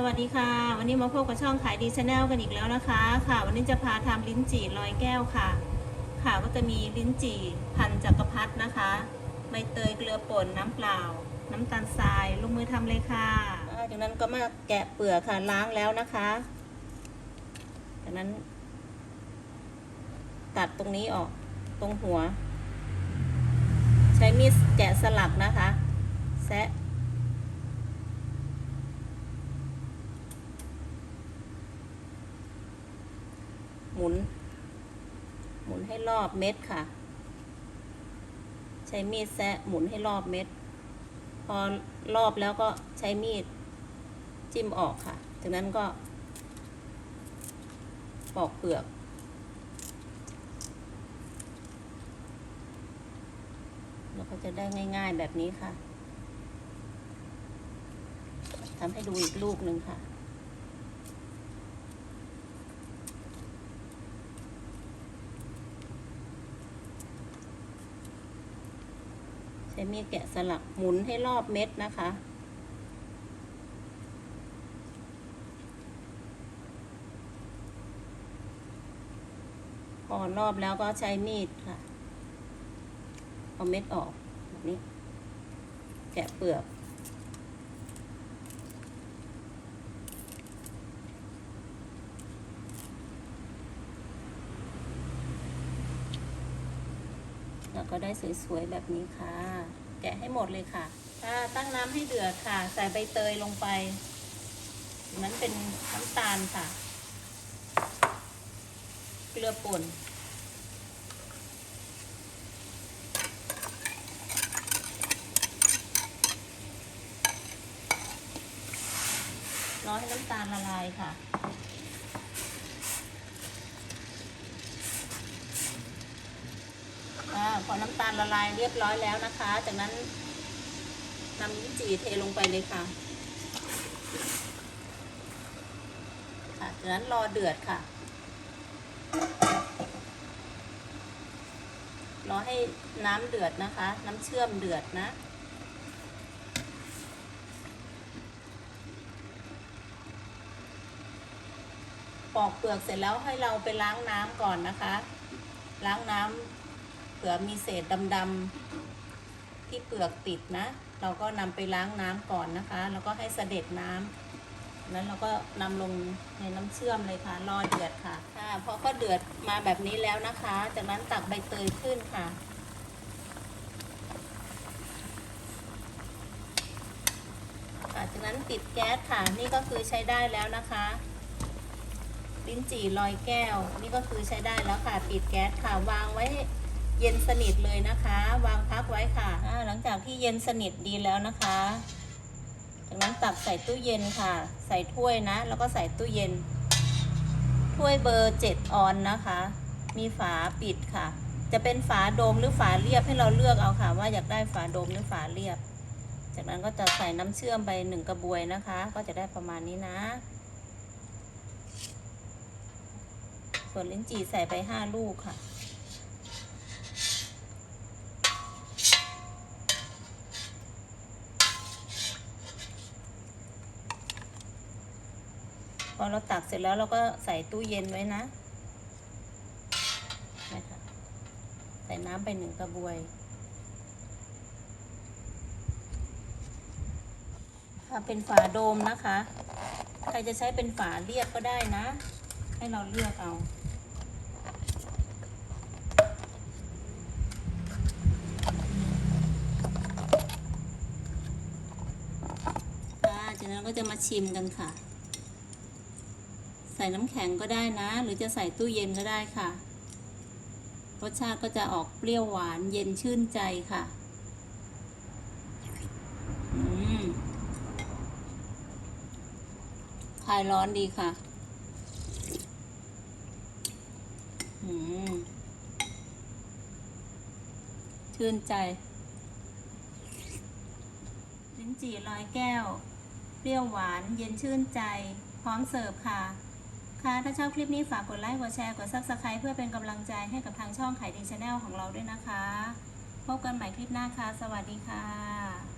สวัสดีค่ะ วันนี้มาพบกับช่องขายดีชาแนลกันอีกแล้วนะคะ ค่ะ วันนี้จะพาทำลิ้นจี่ลอยแก้วค่ะ ค่ะก็จะมีลิ้นจี่พันจักรพรรดินะคะ ใบเตยเกลือป่นน้ำเปล่า น้ำตาลทรายลงมือทำเลยค่ะจากนั้นก็มาแกะเปลือกค่ะล้างแล้วนะคะจากนั้น ตัดตรงนี้ออกตรงหัว ใช้มีดแกะสลักนะคะ แซะ มุน หมุนให้รอบเม็ดค่ะ ใช้มีดแซะหมุนให้รอบเม็ด พอรอบแล้วก็ใช้มีดจิ้มออกค่ะ จากนั้นก็ ปอกเปลือกแล้วก็จะได้ง่ายๆแบบนี้ค่ะทำให้ดูอีกลูกหนึ่งค่ะ ช้มีดแกะสลักหมุนให้รอบเม็ดนะคะ พอรอบแล้วก็ใช้มีดค่ะ เอาเม็ดออกแบบนี้ แกะเปลือก แล้วก็ได้สวยๆแบบนี้ค่ะ แกะให้หมดเลยค่ะ ถ้าตั้งน้ำให้เดือดค่ะ ใส่ใบเตยลงไป นั้นเป็นน้ำตาลค่ะ เกลือป่นรอให้น้ำตาลละลายค่ะ อ่าพอน้ำตาลละลายเรียบร้อยแล้วนะคะ จากนั้นนำลิ้นจี่เทลงไปเลยค่ะค่ะจากนั้นรอเดือดค่ะ รอให้น้ำเดือดนะคะ น้ำเชื่อมเดือดนะปอกเปลือกเสร็จแล้วให้เราไปล้างน้ำก่อนนะคะ ล้างน้ำ เผื่อมีเศษดำๆที่เปลือกติดนะ เราก็นำไปล้างน้ำก่อนนะคะ แล้วก็ให้เสด็จน้ำนั้นเราก็นำลงในน้ำเชื่อมเลยค่ะ รอเดือดค่ะค่ะพอก็เดือดมาแบบนี้แล้วนะคะ จากนั้นตักใบเตยขึ้นค่ะค่ะจากนั้นปิดแก๊สค่ะ นี่ก็คือใช้ได้แล้วนะคะลิ้นจี่ลอยแก้ว นี่ก็คือใช้ได้แล้วค่ะ ปิดแก๊สค่ะ วางไว้ เย็นสนิทเลยนะคะ วางพักไว้ค่ะหลังจากที่เย็นสนิทดีแล้วนะคะ จากนั้นตักใส่ตู้เย็นค่ะ ใส่ถ้วยนะ แล้วก็ใส่ตู้เย็น ถ้วยเบอร์เจ็ดออนนะคะ มีฝาปิดค่ะ จะเป็นฝาโดมหรือฝาเรียบให้เราเลือกเอาค่ะ ว่าอยากได้ฝาโดมหรือฝาเรียบ จากนั้นก็จะใส่น้ำเชื่อมไปหนึ่งกระบวยนะคะ ก็จะได้ประมาณนี้นะส่วนลิ้นจี่ใส่ไปห้าลูกค่ะ เราตักเสร็จแล้วเราก็ใส่ตู้เย็นไว้นะนะคะใส่น้ำไปหนึ่งกระบวยถ้าเป็นฝาโดมนะคะ ใครจะใช้เป็นฝาเรียบก็ได้นะ ให้เราเลือกเอาจากนั้นก็จะมาชิมกันค่ะ ใส่น้ำแข็งก็ได้นะ หรือจะใส่ตู้เย็นก็ได้ค่ะ รสชาติก็จะออกเปรี้ยวหวานเย็นชื่นใจค่ะอืมคลายร้อนดีค่ะอืมชื่นใจลิ้นจี่ลอยแก้ว เปรี้ยวหวานเย็นชื่นใจ พร้อมเสิร์ฟค่ะ ค่ะ ถ้าชอบคลิปนี้ฝากกดไลค์กดแชร์กด Subscribe เพื่อเป็นกำลังใจให้กับทางช่องไข่ดีชาแนลของเราด้วยนะคะ พบกันใหม่คลิปหน้าค่ะ สวัสดีค่ะ